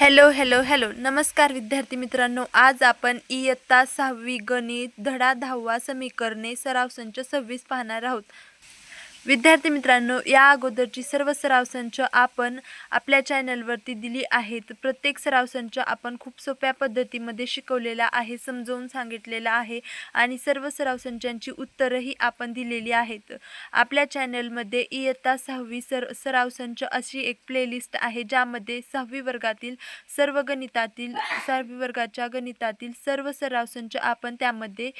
Hello hello hello. नमस्कार विद्यार्थी मित्रांनो. आज आपण इयत्ता सहावी गणित धडा दहावा समीकरणे सराव संच सव्वीस पाहणार आहोत. विद्यार्थी मित्रांनो या अगोदरची सर्व सराव संच आपण आपल्या चॅनलवरती दिली आहेत. प्रत्येक सराव संच आपण खूप सोप्या पद्धतीमध्ये शिकवलेला आहे समजावून सांगितलेला आहे आणि सर्व सराव संचांची उत्तरंही आपण दिलेली आहेत. आपल्या चॅनलमध्ये इयत्ता सहावी सर सराव संच अशी एक प्लेलिस्ट आहे ज्यामध्ये सहावी वर्गातील सर्व गणितातील सहावी वर्गाच्या गणितातील सर्व सराव संच आपण त्यामध्ये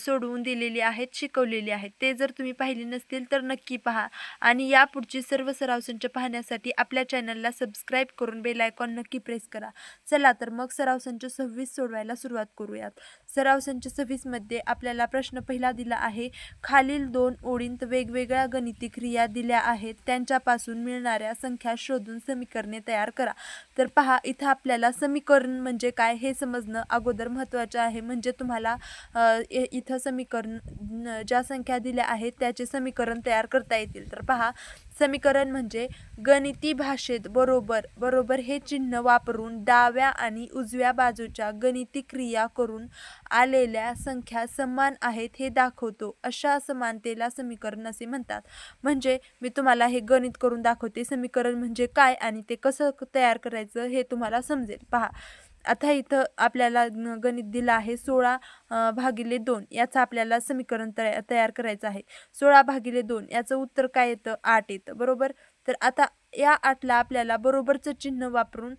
सोडवून दिलेली आहेत शिकवलेली आहेत. ते जर तुम्ही पाहिले नसतील तर नक्की पहा. आणि यापुढची सर्व सराव संच पाहण्यासाठी आपल्या चॅनलला सबस्क्राईब करून बेल आयकॉन नक्की प्रेस करा. चला तर मग सराव संच सव्वीस सोडवायला सुरुवात करूयात. सराव संच सव्वीसमध्ये आपल्याला प्रश्न पहिला दिला आहे खालील दोन ओळींत वेगवेगळ्या गणिती क्रिया दिल्या आहेत त्यांच्यापासून मिळणाऱ्या संख्या शोधून समीकरणे तयार करा. तर पहा इथं आपल्याला समीकरण म्हणजे काय हे समजणं अगोदर महत्त्वाचं आहे. म्हणजे तुम्हाला इथं समीकरण ज्या संख्या दिल्या आहेत त्याचे समीकरण तयार कर करता येतील. तर पहा समीकरण म्हणजे गणिती भाषेत बरोबर बरोबर हे चिन्ह वापरून डाव्या आणि उजव्या बाजूच्या गणिती क्रिया करून आलेल्या संख्या समान आहेत हे दाखवतो. अशा समानतेला समीकरण असे म्हणतात. म्हणजे मी तुम्हाला हे गणित करून दाखवते. समीकरण म्हणजे काय आणि ते कसं तयार करायचं हे तुम्हाला समजेल. पहा आता इथं आपल्याला गणित दिलं आहे सोळा भागिले दोन. याचं आपल्याला समीकरण तया तयार करायचं आहे. सोळा भागिले दोन याचं उत्तर काय येतं? आठ येतं. बरोबर? तर आता या आठला आपल्याला बरोबरचं चिन्ह वापरून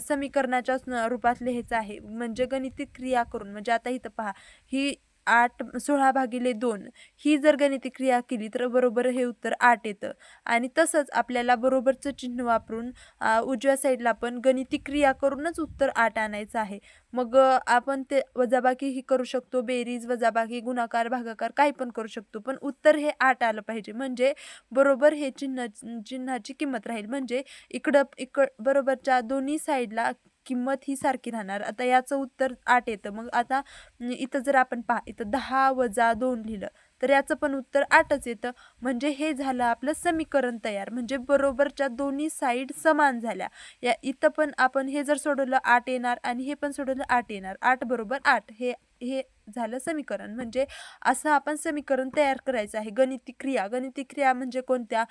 समीकरणाच्या रूपात लिहायचं आहे. म्हणजे गणिती क्रिया करून. म्हणजे आता इथं पहा. ही आठ सोळा भागिले दोन ही जर गणिती क्रिया केली तर बरोबर हे उत्तर आठ येतं. आणि तसंच आपल्याला बरोबरचं चिन्ह वापरून उजव्या साईडला पण गणिती क्रिया करूनच उत्तर आठ आणायचं आहे. मग आपण ते वजाबाकी ही करू शकतो बेरीज वजाबाकी गुणाकार भागाकार काही पण करू शकतो. पण उत्तर हे आठ आलं पाहिजे. म्हणजे बरोबर हे चिन्ह चिन्हाची किंमत राहील. म्हणजे इकडं इकड बरोबरच्या दोन्ही साईडला किंमत ही सारखी राहणार. आता याचं उत्तर आठ येतं. मग आता इथं जर आपण पहा इथं दहा वजा दोन लिहिलं तर याचं पण उत्तर आठच येतं. म्हणजे हे झालं आपलं समीकरण तयार. म्हणजे बरोबरच्या दोन्ही साईड समान झाल्या. या इथं पण आपण हे जर सोडवलं आठ येणार आणि हे पण सोडवलं आठ येणार. आठ बरोबर आठ. हे हे झालं समीकरण. म्हणजे असं आपण समीकरण तयार करायचं आहे. गणिती क्रिया. गणिती क्रिया म्हणजे कोणत्या?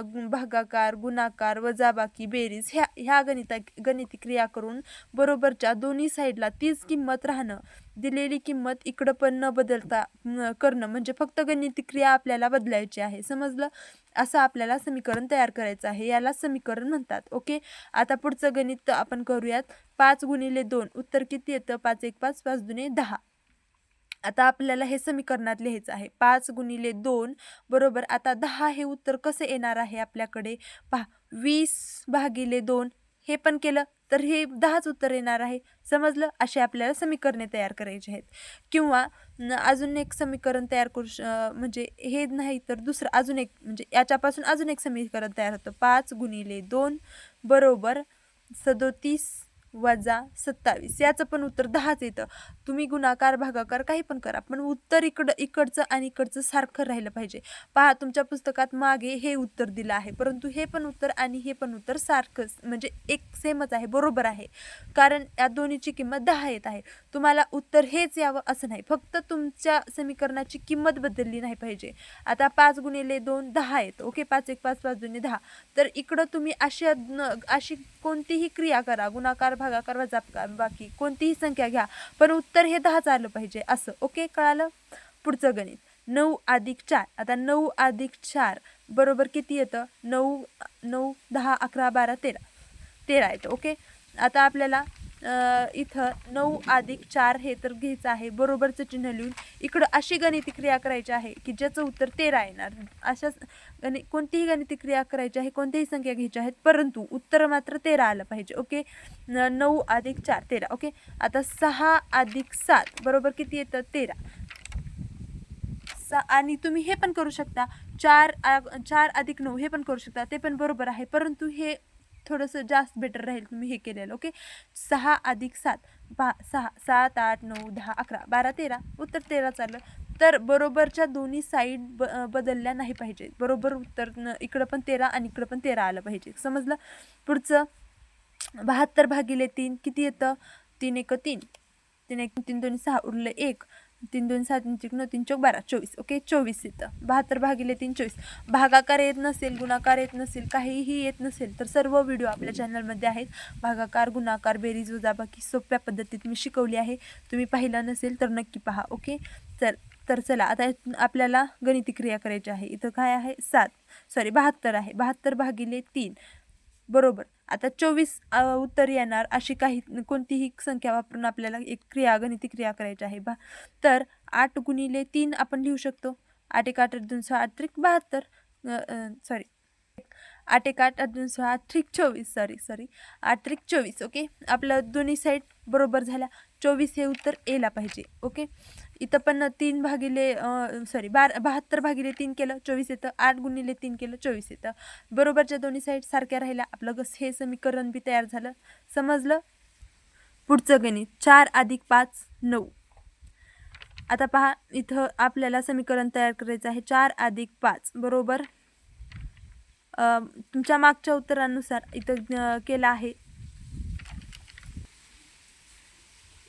गु- भागाकार गुणाकार वजाबाकी बेरीज ह्या ह्या गणिता गणिती क्रिया करून बरोबरच्या दोन्ही साईडला तीच किंमत राहणं. दिलेली किंमत इकडं पण न बदलता करणं. म्हणजे फक्त गणिती क्रिया आपल्याला बदलायची आहे. समजलं? असं आपल्याला समीकरण तयार करायचं आहे. याला समीकरण म्हणतात. ओके? आता पुढचं गणित आपण करूयात. पाच गुणिले दोन. उत्तर किती येतं? पाच एक पाच पाच दुने दहा. आता आपल्याला हे समीकरणात लिहायचं आहे. पाच गुणिले दोन बरोबर आता दहा हे उत्तर कसं येणार आहे आपल्याकडे? पहा वीस भागिले दोन हे पण केलं तर हे दहाच उत्तर येणार आहे. समजलं? असे आपल्याला समीकरणे तयार करायचे आहेत. किंवा अजून एक समीकरण तयार करू श म्हणजे हे नाही तर दुसरं अजून एक म्हणजे याच्यापासून अजून एक समीकरण तयार होतं. पाच गुणिले दोन बरोबर सदोतीस वजा सत्तावीस. याचं पण उत्तर दहाच येतं तुम्ही गुणाकार भागाकार काही पण करा पण उत्तर इकडं इकडचं आणि इकडचं सारखं राहिलं पाहिजे. पहा तुमच्या पुस्तकात मागे हे उत्तर दिलं आहे परंतु हे पण उत्तर आणि हे पण उत्तर सारखंच म्हणजे एक सेमच आहे बरोबर आहे. कारण या दोन्हीची किंमत दहा येत आहे. तुम्हाला उत्तर हेच यावं असं नाही. फक्त तुमच्या समीकरणाची किंमत बदलली नाही पाहिजे. आता पाच गुणिले दोन दहा येतं ओके? पाच एक पाच पाच दोन्ही दहा. तर इकडं तुम्ही अशी अशी कोणतीही क्रिया करा गुणाकार भागाकार वजा बाकी कोणतीही संख्या घ्या पण उत्तर हे दहाच आलं पाहिजे. असं. ओके? कळालं? पुढचं गणित. नऊ अधिक चार. आता नऊ अधिक चार बरोबर किती येतं? नऊ नऊ दहा अकरा बारा तेरा. तेरा येतं. ओके? आता आपल्याला इथं नऊ अधिक चार हे तर घ्यायचं आहे. बरोबरचं चिन्ह लिहून इकडं अशी गणिती क्रिया करायची आहे की ज्याचं उत्तर तेरा येणार. अशाच गणि कोणतीही गणिती क्रिया करायची आहे कोणत्याही संख्या घ्यायच्या आहेत परंतु उत्तर मात्र तेरा आलं पाहिजे ओके? नऊ अधिक चार तेरा ओके? आता सहा अधिक सात बरोबर किती येतं? तेरा. आणि तुम्ही हे पण करू शकता चार आ- चार अधिक नऊ हे पण करू शकता ते पण बरोबर आहे. परंतु हे थोडंसं जास्त बेटर राहील तुम्ही हे केलेलं ओके सहा अधिक सात पा सहा सात आठ नऊ दहा अकरा बारा तेरा उत्तर तेरा चाललं. तर बरोबरच्या दोन्ही साईड ब बदलल्या नाही पाहिजे. बरोबर उत्तर न इकडं पण तेरा आणि इकडं पण तेरा आलं पाहिजे. समजलं? पुढचं बहात्तर भागिले तीन किती येतं? तीन एक तीन. तीन एक तीन दोन सहा उरलं एक. तीन दोन सहा तीन नऊ तीन चौक बारा चोवीस ओके? चोवीस येतं बहात्तर भागिले तीन चोवीस. भागाकार येत नसेल गुणाकार येत नसेल काहीही येत नसेल तर सर्व व्हिडिओ आपल्या चॅनलमध्ये आहेत. भागाकार गुणाकार बेरीज वजाबाकी सोप्या पद्धतीत मी शिकवली आहे. तुम्ही पाहिला नसेल तर नक्की पहा ओके? तर तर चला आता इथून आपल्याला गणिती क्रिया करायची आहे. इथं काय आहे? सात. सॉरी बहात्तर आहे. बहात्तर भागिले तीन. बरोबर. आता चोवीस उत्तर येणार अशी काही कोणतीही संख्या वापरून आपल्याला एक क्रिया गणिती क्रिया करायची आहे बा. तर आठ गुणिले तीन आपण लिहू शकतो. आठ एक आठ दोन सहा आठ त्रिक बहात्तर सॉरी आठ एक आठ आठ दोन सहा आठ त्रिक चोवीस सॉरी सॉरी आठ त्रिक चोवीस ओके आपलं दोन्ही साईड बरोबर झाल्या. चोवीस हे उत्तर यायला पाहिजे ओके इथं पण तीन भागिले सॉरी बार बहात्तर भागिले तीन केलं चोवीस येतं. आठ गुणिले तीन केलं चोवीस येतं. बरोबरच्या दोन्ही साईड सारख्या राहिल्या. आपलं गस हे समीकरण बी तयार झालं. समजलं? पुढचं गणित. चार अधिक पाच नऊ. आता पहा इथं आपल्याला समीकरण तयार करायचं आहे. चार अधिक पाच बरोबर? तुमच्या मागच्या उत्तरानुसार इथं केलं आहे.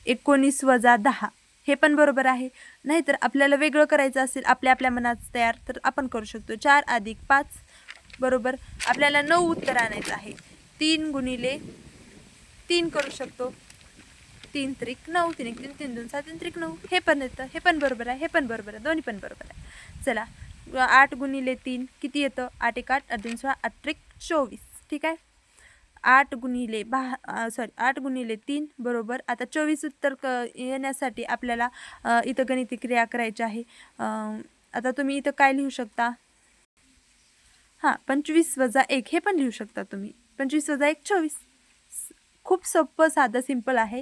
एकोणीस वजा दहा. हे पण बरोबर आहे. नाहीतर आपल्याला वेगळं करायचं असेल आपल्या आपल्या मनात तयार तर आपण करू शकतो. चार अधिक पाच बरोबर. आपल्याला नऊ उत्तर आणायचं आहे. तीन गुणिले तीन करू शकतो. तीन त्रिक नऊ तीन एक तीन तीन दोन सात तीन त्रिक नऊ. हे पण येतं. हे पण बरोबर आहे. हे पण बरोबर आहे. दोन्ही पण बरोबर आहे. चला आठ गुणिले तीन किती येतं? आठ एक आठ आठ सोळा आठ त्रिक चोवीस. ठीक आहे? आठ गुणिले बहा सॉरी आठ गुणिले तीन बरोबर. आता चोवीस उत्तर क येण्यासाठी आपल्याला इथं गणिती क्रिया करायची आहे. आता तुम्ही इथं काय लिहू शकता? हां पंचवीस वजा एक हे पण लिहू शकता तुम्ही. पंचवीस वजा एक चोवीस. खूप सोपं साधं सिंपल आहे.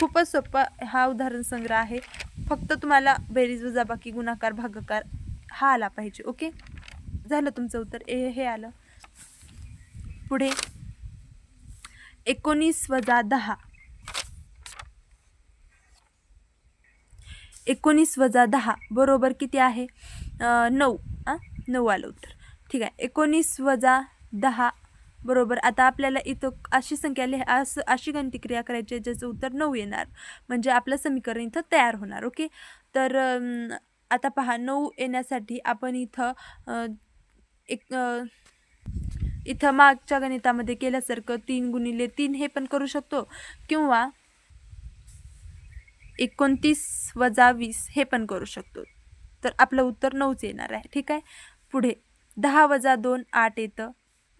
खूपच सोपं हा उदाहरण संग्रह आहे. फक्त तुम्हाला बेरीज वजाबाकी गुणाकार भागाकार हा आला पाहिजे ओके? झालं तुमचं उत्तर. ए हे आलं. पुढे. एकोणीस वजा दहा. एकोणीस वजा दहा बरोबर किती आहे? नऊ. नऊ आलं उत्तर. ठीक आहे. एकोणीस वजा दहा बरोबर. आता आपल्याला इथं अशी संख्या लिहा असं अशी गणती क्रिया करायची आहे ज्याचं उत्तर नऊ येणार. म्हणजे आपलं समीकरण इथं तयार होणार ओके? तर आता पहा नऊ येण्यासाठी आपण इथं एक इथं मागच्या गणितामध्ये केल्यासारखं तीन गुणिले तीन हे पण करू शकतो. किंवा एकोणतीस वजा वीस हे पण करू शकतो. तर आपलं उत्तर नऊच येणार आहे. ठीक आहे? पुढे दहा वजा दोन आठ येतं.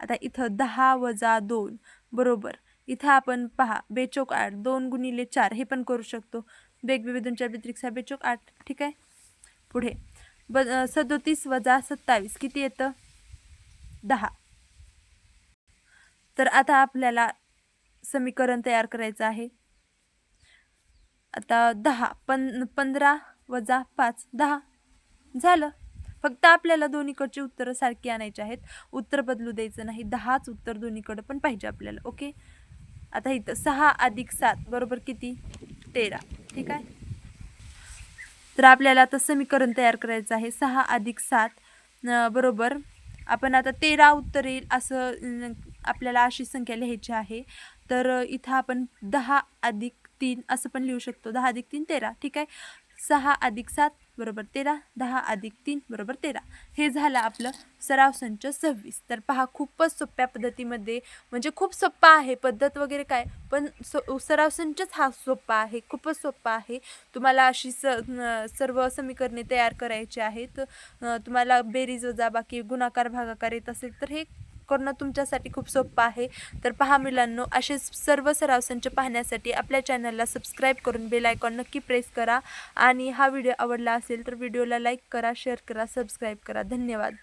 आता इथं दहा वजा दोन बरोबर. इथं आपण पहा बेचोक आठ दोन गुणिले चार हे पण करू शकतो. वेगवेगळे दोन चार व्यतिरिक्त बेचोक आठ. ठीक आहे? पुढे. ब सदोतीस वजा सत्तावीस किती येतं? दहा. तर आता आपल्याला समीकरण तयार करायचं आहे. आता दहा पन पंधरा वजा पाच दहा. झालं. फक्त आपल्याला दोन्हीकडची उत्तरं सारखी आणायची आहेत. उत्तर बदलू द्यायचं नाही. दहाच उत्तर दोन्हीकडं पण पाहिजे आपल्याला ओके? आता इथं सहा अधिक सात बरोबर किती? तेरा. ठीक आहे? तर आपल्याला आता समीकरण तयार करायचं आहे. सहा अधिक सात बरोबर. आपण आता तेरा उत्तर येईल असं आपल्याला अशी संख्या लिहायची आहे. तर इथं आपण दहा अधिक तीन असं पण लिहू शकतो. दहा अधिक तीन तेरा. ठीक आहे? सहा अधिक सात बरोबर तेरा. दहा अधिक तीन बरोबर तेरा. हे झालं आपलं सराव संच सव्वीस. तर पहा खूपच सोप्या पद्धतीमध्ये म्हणजे खूप सोप्पा आहे. पद्धत वगैरे काय? पण सो सराव संचच हा सोप्पा आहे. खूपच सोप्पा आहे. तुम्हाला अशी स सर्व समीकरणे तयार करायची आहेत. तुम्हाला बेरीज वजाबाकी गुणाकार भागाकार येत असेल तर हे करणं तुमच्यासाठी खूप सोपं आहे. तर पहा मुलांनो असेच सर्व सराव संच पाहण्यासाठी आपल्या चॅनलला सबस्क्राईब करून बेल आयकॉन नक्की प्रेस करा. आणि हा व्हिडिओ आवडला असेल तर व्हिडिओला लाईक करा शेअर करा सबस्क्राईब करा. धन्यवाद.